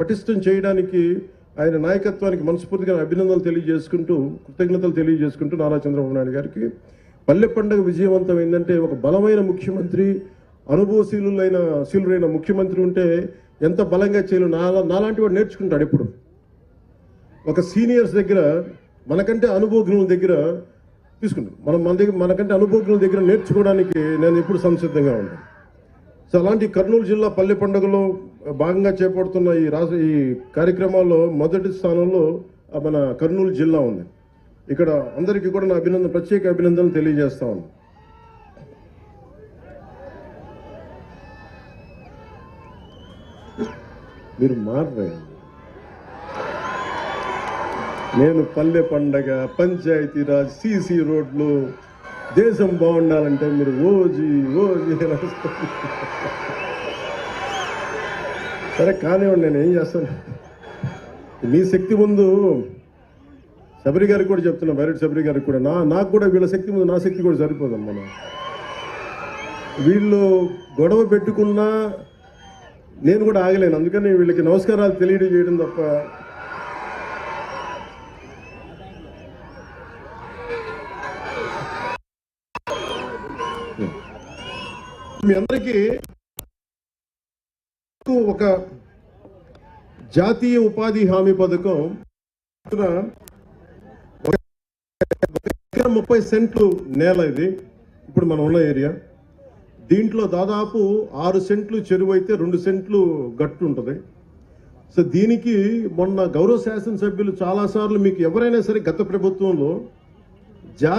పటిష్టం చేయడానికి ఆయన నాయకత్వానికి మనస్ఫూర్తిగా అభినందనలు తెలియజేసుకుంటూ కృతజ్ఞతలు తెలియజేసుకుంటూ నారా చంద్రబాబు నాయుడు గారికి. పల్లె పండుగ విజయవంతం ఏంటంటే ఒక బలమైన ముఖ్యమంత్రి అనుభవశీలులైన శీలురైన ముఖ్యమంత్రి ఉంటే ఎంత బలంగా చేయలు నాలా నాలాంటి వాడు నేర్చుకుంటాడు ఎప్పుడు. ఒక సీనియర్స్ దగ్గర మనకంటే అనుభవజ్ఞుల దగ్గర తీసుకుంటాం. మనం మన దగ్గర మనకంటే అనుభవజ్ఞుల దగ్గర నేర్చుకోవడానికి నేను ఎప్పుడు సంసిద్ధంగా ఉంటాను సో అలాంటి కర్నూలు జిల్లా పల్లె పండుగలో భాగంగా చేపడుతున్న ఈ రాష్ట్ర ఈ కార్యక్రమాల్లో మొదటి స్థానంలో మన కర్నూలు జిల్లా ఉంది. ఇక్కడ అందరికీ కూడా నా అభినందన ప్రత్యేక అభినందనలు తెలియజేస్తా ఉన్నాను మీరు మారే నేను పల్లె పండగ పంచాయతీరాజ్ సీసీ రోడ్లు దేశం బాగుండాలంటే మీరు ఓజీ ఓజీ. అని సరే కానివ్వండి నేను ఏం చేస్తాను? మీ శక్తి ముందు శబరి గారికి కూడా చెప్తున్నా బైరెట్ శబరి గారికి కూడా. నా నాకు కూడా వీళ్ళ శక్తి ముందు నా శక్తి కూడా సరిపోదమ్మా. మనం వీళ్ళు గొడవ పెట్టుకున్నా నేను కూడా ఆగలేను. అందుకని వీళ్ళకి నమస్కారాలు తెలియజేయడం తప్ప మీ అందరికీ ఒక జాతీయ ఉపాధి హామీ పథకం ముప్పై సెంట్లు నేల ఇది. ఇప్పుడు మనం ఉన్న ఏరియా. దీంట్లో దాదాపు ఆరు సెంట్లు చెరువు అయితే రెండు సెంట్లు గట్టు ఉంటుంది. సో దీనికి మొన్న గౌరవ శాసనసభ్యులు చాలాసార్లు మీకు ఎవరైనా సరే గత ప్రభుత్వంలో